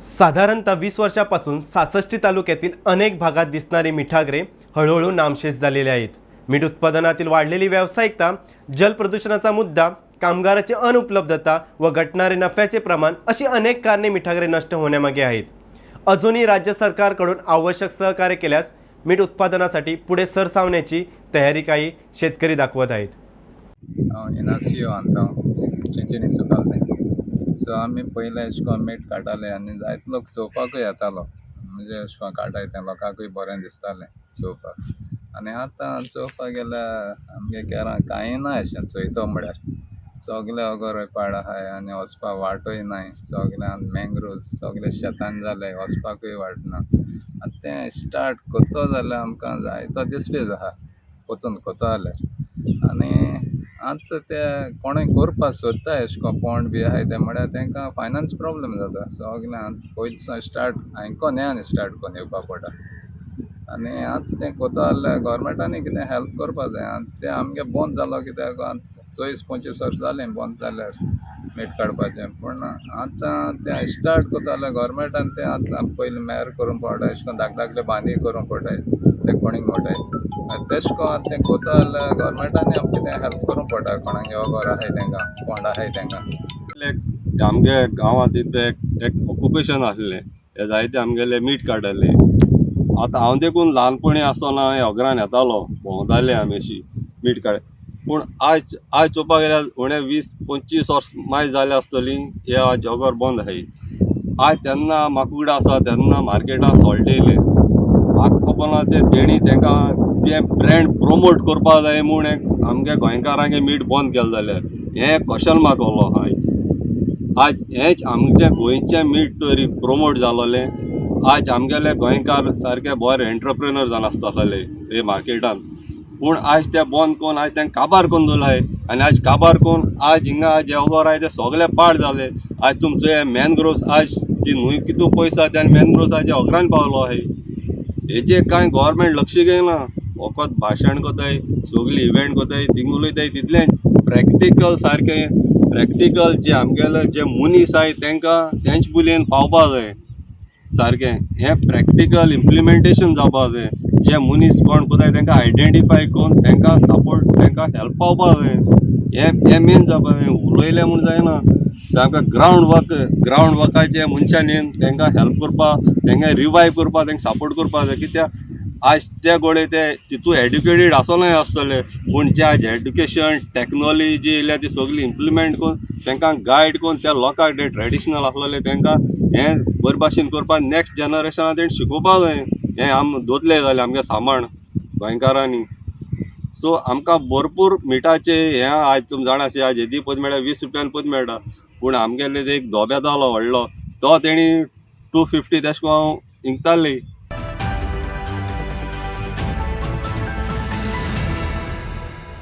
साधारणतः वीस वर्षापासून सासष्टी तालुक्यातील अनेक भागात दिसणारे मिठागरे हळूहळू नामशेष झालेले आहेत. मीठ उत्पादनातील वाढलेली व्यावसायिकता जलप्रदूषणाचा मुद्दा कामगाराची अनुपलब्धता व घटणारे नफ्याचे प्रमाण अशी अनेक कारणे मिठागरे नष्ट होण्यामागे आहेत. अजूनही राज्य सरकारकडून आवश्यक सहकार्य केल्यास मीठ उत्पादनासाठी पुढे सरसावण्याची तयारी काही शेतकरी दाखवत आहेत. सो आमी पयले अशें करून मीठ काडटाले आनी जायत लोक चोवपाकूय येतालो म्हणजे अशें करून काडटाय तें लोकांकूय बरें दिसतालें चोवपाक आनी आतां चोवपाक गेल्यार आमगे केरां कांय ना अशें चोयतो म्हळ्यार सगळे अगोर पाड आहाय आनी वचपाक वाटूय नाय सगळ्यान मँग्रोव्ज सोगले शेतान जाले वचपाकूय वाट ना आतां तें स्टार्ट कोत्तो जाल्यार आमकां जायतो दिसपी आहा पोतून कोतो जाल्यार आनी आतां ते कोणूय कोरपा सोदता अशें कोन्न पोंड बी आहाय ते म्हळ्यार तांकां फायनान्स प्रोब्लम जाता. सोगलें आतां पयलीं स्टार्ट हांकां न्ही आनी स्टार्ट कोन्न येवपा पडटा आनी आतां तें कोता जाल्यार गोवोरमेंटांनी कितें हेल्प करपा जाय. आनी तें आमगे बंद जालो कित्याक? आतां चोवीस पंचवीस वर्स जालें बंद जाल्यार मीठ काडपाचें. पूण आतां तें स्टार्ट कोता जाल्यार गोवोरमेंटान तें आतां पयलीं मेर करूंक पडटा अशें करून धाक धाकले बांदी करूंक पडटाय ते कोणीक मोटाय तेशें को आतां तें कोता जाल्यार गोवोरमेंटानी आमकां कितें हेल्प करूंक पडटा कोणागे घर आहाय तेंकां फोंड आहाय तेंकां आमगे गांवांत एक एक ऑक्युपेशन आसलें. ते जायते आमगेले मीठ काडटाले आतां हांव देखून ल्हानपणी आसतना हांव अग्रान येतालो भोंवताले आमी अशी मीठ काडे. पूण आयज आयज चोवपाक गेल्यार उणे वीस पंचवीस वर्स मायज जाली आसतली हे आज बंद आहाय आयज तेन्ना माकुगडा आसा तेन्ना मार्केटां सॉल्ट येयले म्हाका खबर ना ते तेणी तांकां तें ब्रँड प्रोमोट करपा जाय म्हूण एक आमगे गोंयकारांगे मीठ बंद केलें जाल्यार. हें क्वेश्चन मार्क आयज आयज हेंच आमचें गोंयचें मीठ तरी प्रोमोट जालोलें. आज आमगेले गोंयकार सारके बरे एंटरप्रेनर जावन आसताले हे मार्केटान पूण आयज ते बंद कोन्न आयज तें काबार करून दवरलाय आनी आयज काबार कोन्न आयज हिंगा जे ओगोर आहाय ते सगळे पाड जाले आयज तुमचो हे मॅनग्रोव्स आयज ती न्हूय कितू पयस आहा त्या आनी मॅनग्रोव्स अग्रान पावलो आहाय हेजेर कांय गोवोरमेंट लक्ष घेयना फकत भाशण कोताय सगळी इव्हेंट कोताय थिंग उलयताय तितलेंच प्रॅक्टिकल सारकें प्रॅक्टिकल जे आमगेले जे मनीस आहाय तांकां तेंच बुलीन पावपा जाय. सारकें हें प्रॅक्टिकल इम्प्लिमेंटेशन जावपा जाय जे मनीस कोण कोताय तांकां आयडेंटिफाय करून तांकां सपोर्ट तांकां हेल्प पावपा जाय हें हें मेन जावपा जाय उलयलें म्हूण जायना. सामकें ग्रावंड वर्क ग्रावंड वर्काचे मनशान. येवन तांकां हेल्प करपा तांकां रिवायव करपा तांकां सपोर्ट करपा. जाय कित्याक आयज ते गोडे ते तितू एड्युकेटेड आसोनाय आसतले पूण जे आज एड्युकेशन टॅक्नोलॉजी येयल्या ती सगळी इम्प्लिमेंट करून तांकां गायड करून त्या लोकांक जे ट्रेडिशनल आसलेले तांकां हें बरे भाशेन करपाक नॅक्स्ट जनरेशना तेणें शिकोवपा जाय. हें आम दोतले जालें आमगे सामाण गोंयकारांनी सो आमकां भरपूर मिठाचे हें आयज तुमी जाणा आज येदी पद मेळटा वीस रुपयान पद मेळटा पूण आमगेले एक धोबे जालो व्हडलो. तो तेणी टू फिफ्टी तेश कोन इंकताली.